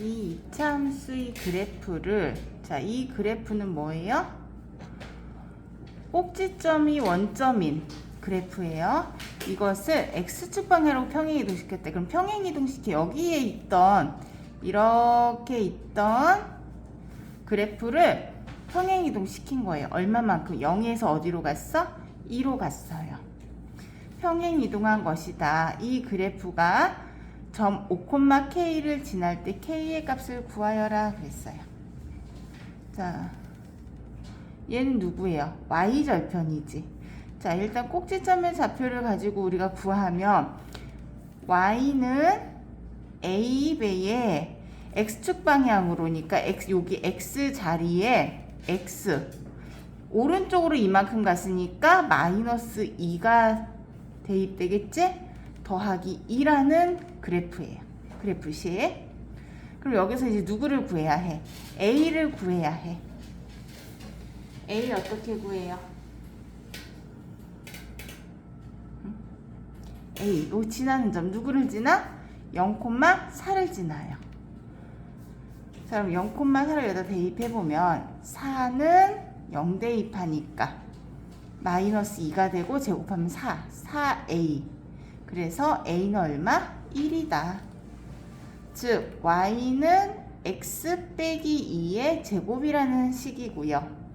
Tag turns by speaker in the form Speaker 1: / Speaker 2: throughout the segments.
Speaker 1: 이 이차함수의 그래프를 자, 이 그래프는 뭐예요? 꼭지점이 원점인 그래프예요. 이것을 x축 방향으로 평행 이동 시켰대. 그럼 평행 이동 시켜 여기에 있던 이렇게 있던 그래프를 평행 이동 시킨 거예요. 얼마만큼? 0에서 어디로 갔어? 2로 갔어요. 평행 이동한 것이다. 이 그래프가 점 5,k를 지날 때 k의 값을 구하여라 그랬어요. 자, 얘는 누구예요? y절편이지. 자, 일단 꼭지점의 좌표를 가지고 우리가 구하면 y는 a 배의 x축 방향으로니까 x 여기 x 자리에 x 오른쪽으로 이만큼 갔으니까 마이너스 2가 대입되겠지? 더하기 2라는 그래프예요. 그래프 시. 그럼 여기서 이제 누구를 구해야 해? a를 구해야 해. a 어떻게 구해요? A, 요 지나는 점 누구를 지나? 0,4를 지나요. 자, 그럼 0,4를 여기다 대입해보면 4는 0 대입하니까 마이너스 2가 되고 제곱하면 4, 4A. 그래서 A는 얼마? 1이다. 즉, Y는 X 빼기 2의 제곱이라는 식이고요.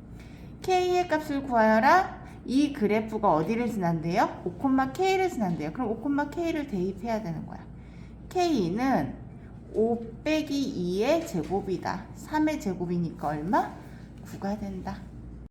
Speaker 1: K의 값을 구하여라. 이 그래프가 어디를 지난대요? 5,K를 지난대요. 그럼 5,K를 대입해야 되는 거야. K는 5 빼기 2의 제곱이다. 3의 제곱이니까 얼마? 9가 된다.